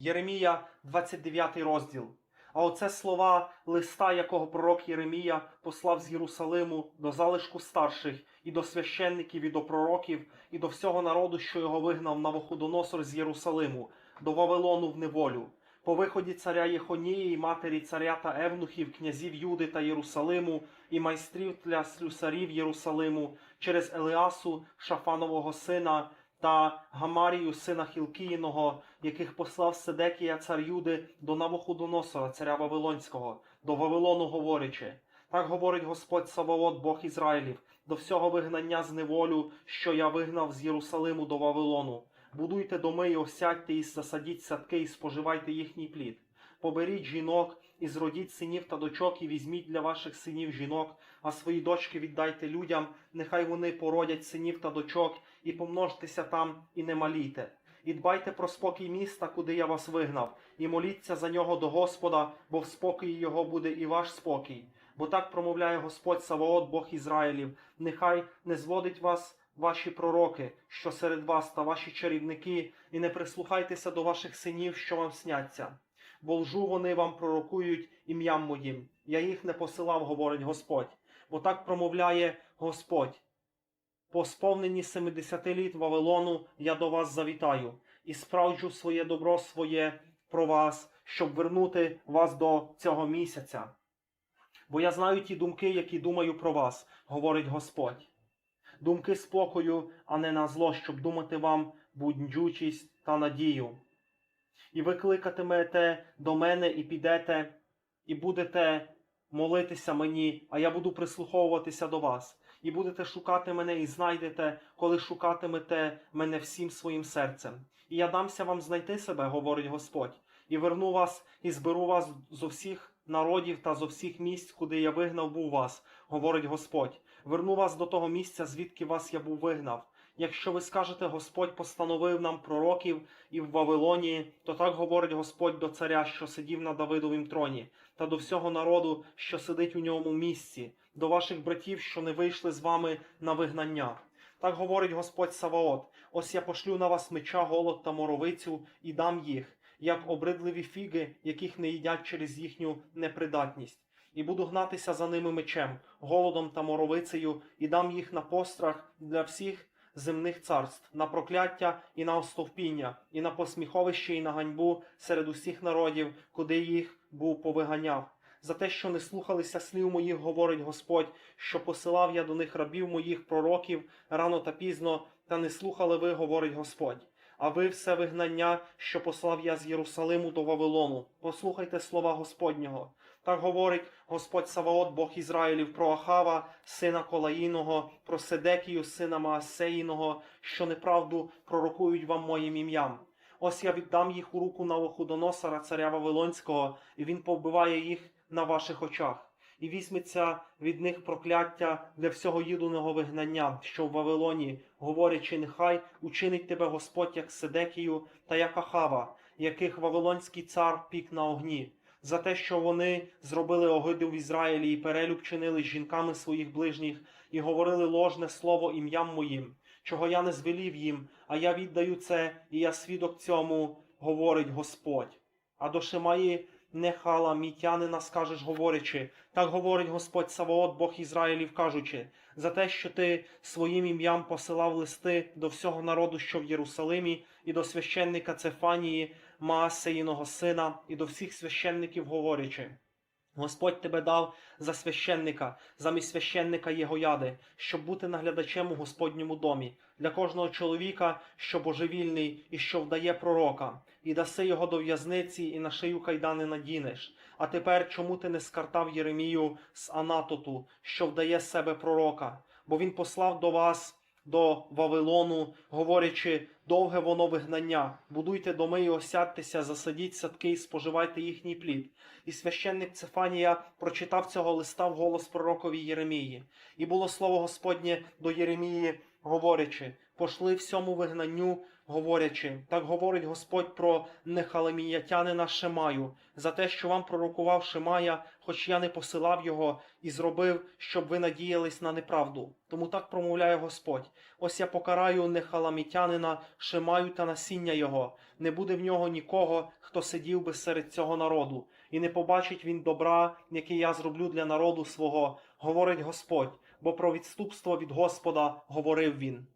Єремія, 29 розділ. А оце слова листа, якого пророк Єремія послав з Єрусалиму до залишку старших і до священників, і до пророків, і до всього народу, що його вигнав Навуходоносор з Єрусалиму, до Вавилону в неволю. По виході царя Єхонії матері царя та евнухів, князів Юди та Єрусалиму, і майстрів для слюсарів Єрусалиму, через Елеасу, Шафанового сина, та Гамарію, сина Хілкіїного, яких послав Седекія цар Юди до Навуходоносора, царя Вавилонського, до Вавилону говорячи. Так говорить Господь Саваот, Бог Ізраїлів, до всього вигнання з неволю, що я вигнав з Єрусалиму до Вавилону. Будуйте доми і осядьте і засадіть садки, і споживайте їхній плід. Поберіть жінок і зродіть синів та дочок, і візьміть для ваших синів жінок, а свої дочки віддайте людям, нехай вони породять синів та дочок, і помножтеся там, і не малійте. І дбайте про спокій міста, куди я вас вигнав, і моліться за нього до Господа, бо в спокої його буде і ваш спокій. Бо так промовляє Господь Саваот, Бог Ізраїлів, нехай не зводить вас ваші пророки, що серед вас та ваші чарівники, і не прислухайтеся до ваших синів, що вам сняться. Бо лжу вони вам пророкують ім'ям моїм. Я їх не посилав, говорить Господь. Бо так промовляє Господь. По сповненні 70 літ Вавилону я до вас завітаю і справджу своє добро своє про вас, щоб вернути вас до цього місяця. Бо я знаю ті думки, які думаю про вас, говорить Господь. Думки спокою, а не на зло, щоб думати вам буднджучість та надію. І ви кликатимете до мене і підете, і будете молитися мені, а я буду прислуховуватися до вас. І будете шукати мене і знайдете, коли шукатимете мене всім своїм серцем. І я дамся вам знайти себе, говорить Господь, і верну вас, і зберу вас зо всіх народів та зо всіх місць, куди я вигнав був вас, говорить Господь. Верну вас до того місця, звідки вас я був вигнав. Якщо ви скажете, Господь постановив нам пророків і в Вавилоні, то так говорить Господь до царя, що сидів на Давидовім троні, та до всього народу, що сидить у ньому місці, до ваших братів, що не вийшли з вами на вигнання. Так говорить Господь Саваот: ось я пошлю на вас меча, голод та моровицю, і дам їх, як обридливі фіги, яких не їдять через їхню непридатність. І буду гнатися за ними мечем, голодом та моровицею, і дам їх на пострах для всіх земних царств, на прокляття і на остовпіння, і на посміховище, і на ганьбу серед усіх народів, куди їх був повиганяв. За те, що не слухалися слів моїх, говорить Господь, що посилав я до них рабів моїх пророків рано та пізно, та не слухали ви, говорить Господь. А ви все вигнання, що послав я з Єрусалиму до Вавилону. Послухайте слова Господнього. Так говорить Господь Саваот, Бог Ізраїлів, про Ахава, сина Колаїного, про Седекію, сина Маасеїного, що неправду пророкують вам моїм ім'ям. Ось я віддам їх у руку Навуходоносора, царя Вавилонського, і він повбиває їх на ваших очах. І візьметься від них прокляття для всього їдуного вигнання, що в Вавилоні, говорячи, нехай учинить тебе Господь як Седекію та як Ахава, яких Вавилонський цар пік на огні, за те, що вони зробили огиду в Ізраїлі і перелюб чинили з жінками своїх ближніх, і говорили ложне слово ім'ям моїм, чого я не звелів їм, а я віддаю це, і я свідок цьому, говорить Господь. А до Шимаї Нехала, мітянина, скажеш, говорячи, так говорить Господь Саваот, Бог Ізраїлів, кажучи, за те, що ти своїм ім'ям посилав листи до всього народу, що в Єрусалимі, і до священника Цефанії, Маасеїного сина, і до всіх священників, говорячи. Господь тебе дав за священника, замість священника Єгояди, щоб бути наглядачем у Господньому домі, для кожного чоловіка, що божевільний і що вдає пророка, і даси його до в'язниці, і на шию кайдани надінеш. А тепер чому ти не скартав Єремію з Анатоту, що вдає себе пророка? Бо він послав до вас. До Вавилону, говорячи, довге воно вигнання, будуйте доми і осядьтеся, засадіть садки і споживайте їхній плід. І священник Цефанія прочитав цього листа в голос пророкові Єремії. І було слово Господнє до Єремії, говорячи: пошли всьому вигнанню говорячи, так говорить Господь про нехалеміятянина Шемаю, за те, що вам пророкував Шемая, хоч я не посилав його і зробив, щоб ви надіялись на неправду. Тому так промовляє Господь. Ось я покараю нехаламітянина Шемаю та насіння його. Не буде в нього нікого, хто сидів би серед цього народу, і не побачить він добра, яке я зроблю для народу свого, говорить Господь, бо про відступство від Господа говорив він.